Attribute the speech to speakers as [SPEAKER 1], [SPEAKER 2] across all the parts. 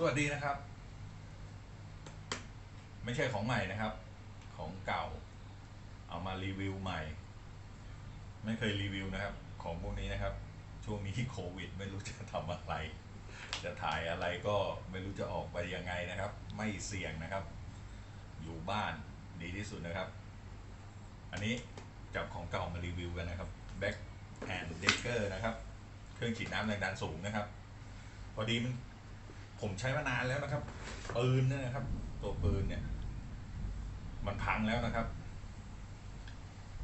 [SPEAKER 1] สวัสดีนะครับ ไม่ใช่ของใหม่นะครับ ของเก่า เอามารีวิวใหม่ ไม่เคยรีวิวนะครับ ของพวกนี้นะครับ ช่วงนี้โควิด ไม่รู้จะทำอะไร จะถ่ายอะไรก็ไม่รู้จะออกไปยังไงนะครับ ไม่เสี่ยงนะครับ อยู่บ้านดีที่สุดนะครับ อันนี้จับของเก่ามารีวิวกันนะครับ Back and Decker นะครับ เครื่องฉีดน้ำแรงดันสูงนะครับ พอดีมัน ผมใช้มานานแล้วนะครับ ปืนเนี่ยนะครับ ตัวปืนเนี่ย มันพังแล้วนะครับ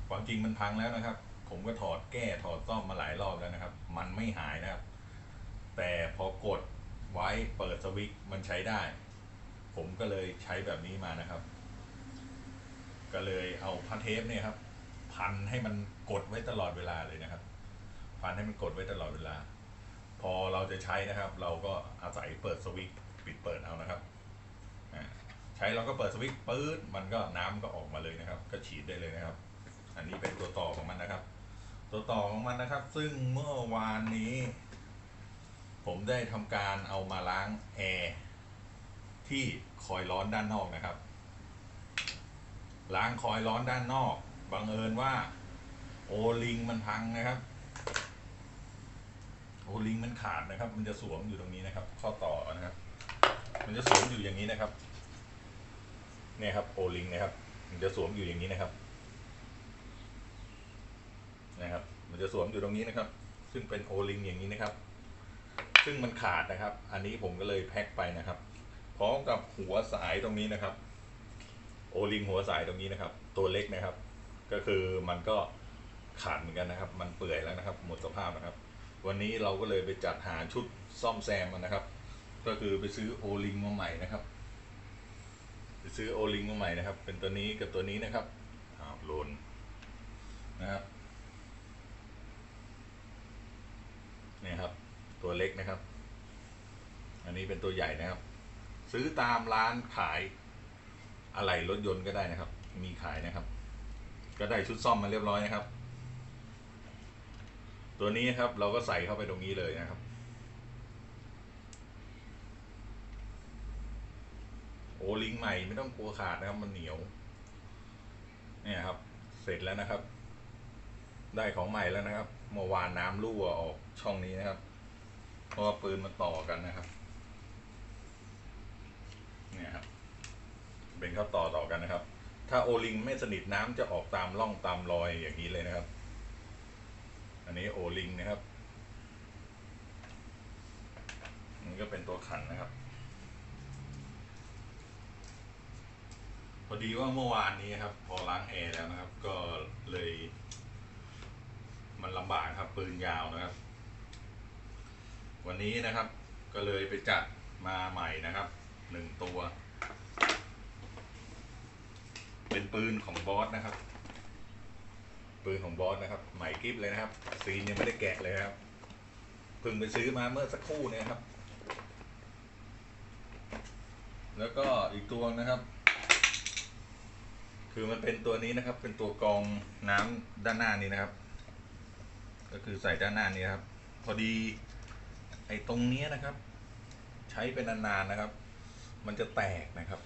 [SPEAKER 1] ความจริงมันพังแล้วนะครับ ผมก็ถอดแก้ถอดซ่อมมาหลายรอบแล้วนะครับ มันไม่หายนะครับ แต่พอกดไว้เปิดสวิตช์มันใช้ได้ ผมก็เลยใช้แบบนี้มานะครับ ก็เลยเอาพันเทปเนี่ยครับ พันให้มันกดไว้ตลอดเวลาเลยนะครับ พันให้มันกดไว้ตลอดเวลา พอเราจะใช้นะครับ เราก็อาศัยเปิดสวิตช์ปิดเปิดเอานะครับใช้เราก็เปิดสวิตช์ปื๊ดมันก็น้ำก็ออกมาเลยนะครับ ก็ฉีดได้เลยนะครับ อันนี้เป็นตัวต่อของมันนะครับ ตัวต่อของมันนะครับ ซึ่งเมื่อวานนี้ ผมได้ทำการเอามาล้างแอร์ที่คอยร้อนด้านนอกนะครับ ล้างคอยร้อนด้านนอกบังเอิญว่า โอลิงมันพังนะครับ โอลิงมันขาดนะครับ มันจะสวมอยู่ตรงนี้นะครับ ข้อต่อนะครับ มันจะสวมอยู่อย่างนี้นะครับ เนี่ยครับโอลิงนะครับ มันจะสวมอยู่อย่างนี้นะครับ นะครับ มันจะสวมอยู่ตรงนี้นะครับ ซึ่งเป็นโอลิงอย่างนี้นะครับ ซึ่งมันขาดนะครับ อันนี้ผมก็เลยแพ็คไปนะครับ พร้อมกับหัวสายตรงนี้นะครับ โอลิงหัวสายตรงนี้นะครับ ตัวเล็กนะครับ ก็คือมันก็ขาดเหมือนกันนะครับ มันเปื่อยแล้วนะครับ หมดสภาพนะครับ วันนี้เราก็เลยไปจัดหาชุดซ่อมแซมมันนะครับ ก็คือไปซื้อโอลิงมาใหม่นะครับ ไปซื้อโอลิงมาใหม่นะครับ เป็นตัวนี้กับตัวนี้นะครับอ้าวโลนนะครับเนี่ยครับ ตัวเล็กนะครับ อันนี้เป็นตัวใหญ่นะครับ ซื้อตามร้านขายอะไหล่รถยนต์ก็ได้นะครับ มีขายนะครับ ก็ได้ชุดซ่อมมาเรียบร้อยนะครับ ตัวนี้ครับเราก็ใส่เข้าไปตรงนี้เลยนะครับ โอลิงใหม่ไม่ต้องกลัวขาดนะครับ มันเหนียว เนี่ยครับ เสร็จแล้วนะครับ ได้ของใหม่แล้วนะครับ เมื่อวานน้ำรั่วออกช่องนี้นะครับ เพราะว่าปืนมันต่อกันนะครับ เนี่ยครับ เป็นข้าวต่อต่อกันนะครับ ถ้าโอลิงไม่สนิทน้ำจะออกตามร่องตามรอยอย่างนี้เลยนะครับ อันนี้โอลิงนะครับนี่ก็เป็นตัวขันนะครับ พอดีว่าเมื่อวานนี้ครับ พอล้างแอร์แล้วนะครับ ก็เลย มันลำบากครับปืนยาวนะครับ วันนี้นะครับ ก็เลยไปจัดมาใหม่นะครับหนึ่งตัว เป็นปืนของบอสนะครับ ปืนของบอสนะครับ ใหม่กริฟเลยนะครับ ซีนยังไม่ได้แกะเลยครับเพิ่งไปซื้อมาเมื่อสักครู่นี่ยครับ แล้วก็อีกตัวนะครับ คือมันเป็นตัวนี้นะครับ เป็นตัวกรองน้ำด้านหน้านี้นะครับ ก็คือใส่ด้านหน้านี้ครับ พอดี ไอ้ตรงเนี้นะครับ ใช้เป็นนานๆนะครับ มันจะแตกนะครับ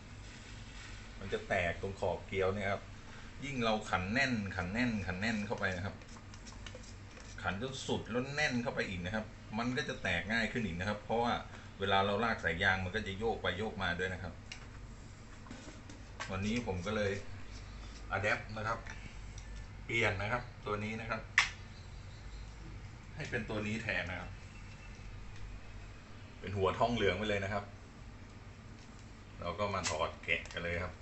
[SPEAKER 1] มันจะแตกตรงขอบเกลียวเนี่ยครับ ยิ่งเราขันแน่น ขันแน่น ขันแน่นเข้าไปนะครับ ขันจนสุดแล้วแน่นเข้าไปอีกนะครับ มันก็จะแตกง่ายขึ้นอีกนะครับ เพราะว่าเวลาเราลากสายยางมันก็จะโยกไปโยกมาด้วยนะครับ วันนี้ผมก็เลยอะแดปนะครับ เปลี่ยนนะครับ ตัวนี้นะครับ ให้เป็นตัวนี้แทนนะครับ เป็นหัวท่องเหลืองไปเลยนะครับ เราก็มาถอดแกะกันเลยครับ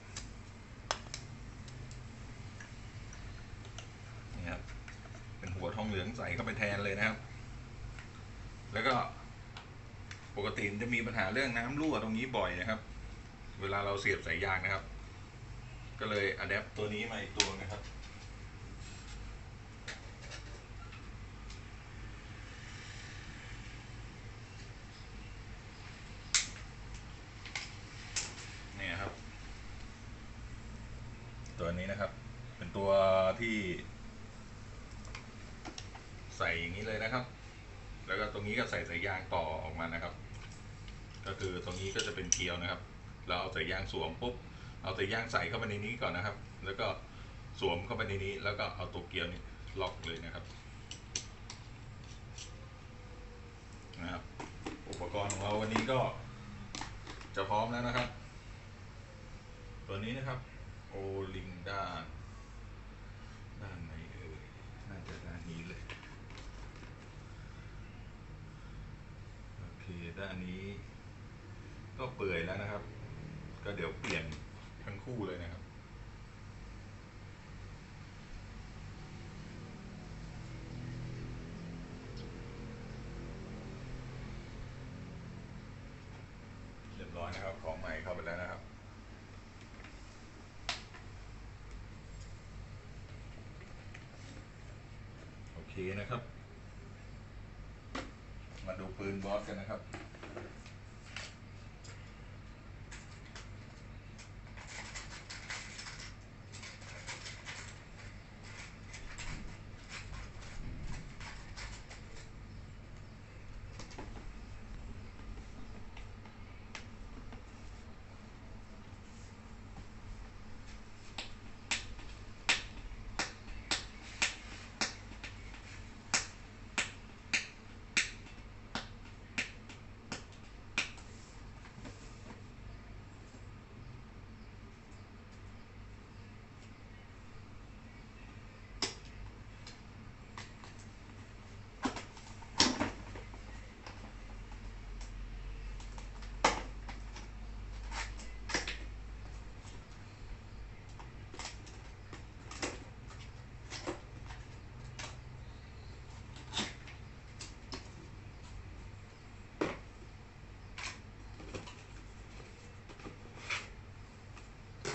[SPEAKER 1] นี่ครับ เหลืองใส่เข้าไปแทนเลยนะครับ แล้วก็ปกติจะมีปัญหาเรื่องน้ำรั่วตรงนี้บ่อยนะครับ เวลาเราเสียบสายยางนะครับ ก็เลยอัดแอปตัวนี้มาอีกตัวนะครับนี่ครับตัวนี้นะครับ เป็นตัวที่ ใส่อย่างนี้เลยนะครับ แล้วก็ตรงนี้ก็ใส่สายยางต่อออกมานะครับ ก็คือตรงนี้ก็จะเป็นเกลียวนะครับ เราเอาใส่ยางสวมปุ๊บ เอาใส่ยางใส่เข้าไปในนี้ก่อนนะครับ แล้วก็สวมเข้าไปในนี้ แล้วก็เอาตัวเกลียวนี้ล็อกเลยนะครับ นะครับ อุปกรณ์ของเราวันนี้ก็จะพร้อมแล้วนะครับ ตัวนี้นะครับ โอลิงด้านด้านไหนเอ่ยน่าจะด้านนี้เลย โอเค ด้านนี้ ก็เปื่อยแล้วนะครับ ก็เดี๋ยวเปลี่ยนทั้งคู่เลยนะครับ เรียบร้อยนะครับ ของใหม่เข้าไปแล้วนะครับโอเคนะครับ ปืนบอสกันนะครับ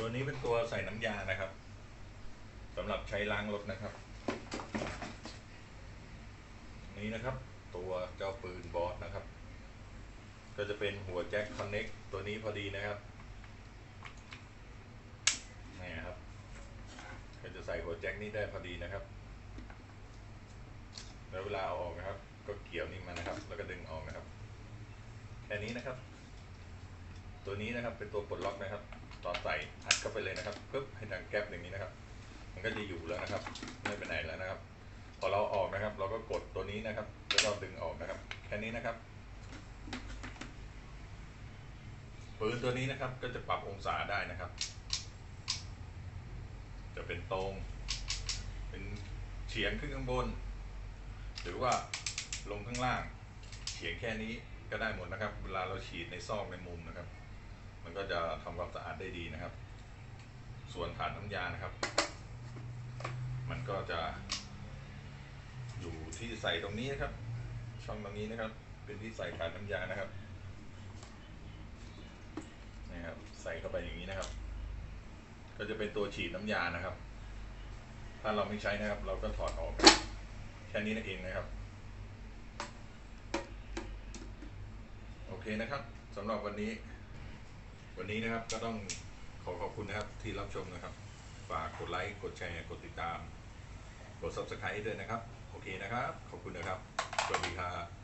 [SPEAKER 1] ตัวนี้เป็นตัวใส่น้ำยานะครับสำหรับใช้ล้างรถนะครับ นี้นะครับ ตัวเจ้าปืนบอสนะครับ ก็จะเป็นหัวแจ็คคอนเน็กตัวนี้พอดีนะครับนี่ครับ ก็จะใส่หัวแจ็คนี้ได้พอดีนะครับ แล้วเวลาเอาออกนะครับ ก็เกี่ยวนี่มานะครับ แล้วก็ดึงออกนะครับแค่นี้นะครับ ตัวนี้นะครับเป็นตัวปลดล็อกนะครับตอนใส่อั เข้าไปเลยนะครับปึ๊บให้ดังแก๊ปอย่างนี้นะครับ มันก็จะอยู่แล้วนะครับ ไม่ไปไหนแล้วนะครับ พอเราออกนะครับ เราก็กดตัวนี้นะครับ แล้วเราดึงออกนะครับ แค่นี้นะครับปืนตัวนี้นะครับก็จะปรับองศาได้นะครับ จะเป็นตรง เป็นเฉียงขึ้นข้างบน หรือว่าลงข้างล่างเฉียงแค่นี้ก็ได้หมดนะครับ เวลาเราฉีดในซอกในมุมนะครับ มันก็จะทำความสะอาดได้ดีนะครับ ส่วนฐานน้ำยานะครับ มันก็จะ อยู่ที่ใส่ตรงนี้นะครับ ช่องตรงนี้นะครับ เป็นที่ใส่ฐานน้ำยานะครับนี่ครับ ใส่เข้าไปอย่างนี้นะครับ ก็จะเป็นตัวฉีดน้ำยานะครับ ถ้าเราไม่ใช้นะครับ เราก็ถอดออกแค่นี้นั่นเองนะครับ โอเคนะครับสำหรับวันนี้ วันนี้นะครับก็ต้อง ขอขอบคุณนะครับที่รับชมนะครับ ฝากกดไลค์ กดแชร์ กดติดตาม กด subscribe ด้วยนะครับ โอเคนะครับ ขอบคุณนะครับ สวัสดีครับ